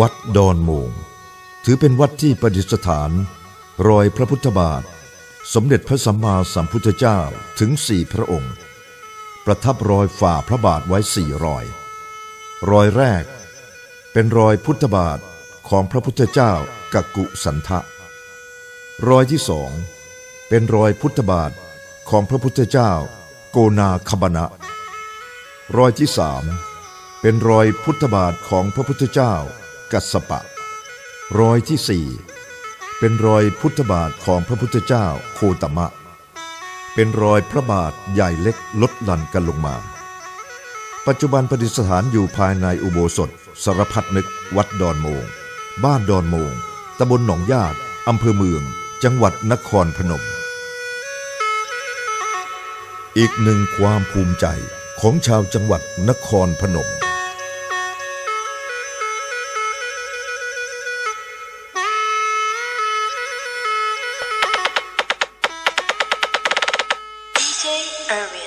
วัดดอนโมง ถือเป็นวัดที่ประดิษฐาน รอยพระพุทธบาท สมเด็จพระสัมมาสัมพุทธเจ้าถึงสี่พระองค์ ประทับรอยฝ่าพระบาทไว้สี่รอย รอยแรก เป็นรอยพุทธบาทของพระพุทธเจ้ากักกุสันทะ รอยที่สองเป็นรอยพุทธบาทของพระพุทธเจ้าโกนาคบนะ รอยที่สามเป็นรอยพุทธบาทของพระพุทธเจ้า กัสปะ รอยที่สี่เป็นรอยพุทธบาทของพระพุทธเจ้าโคตมะ เป็นรอยพระบาทใหญ่เล็กลดหลั่นกันลงมา ปัจจุบันประดิษฐานอยู่ภายในอุโบสถสารพัดนึกวัดดอนโมง บ้านดอนโมงตำบลหนองญาติอำเภอเมือง จังหวัดนครพนม อีกหนึ่งความภูมิใจของชาวจังหวัดนครพนม Irwin.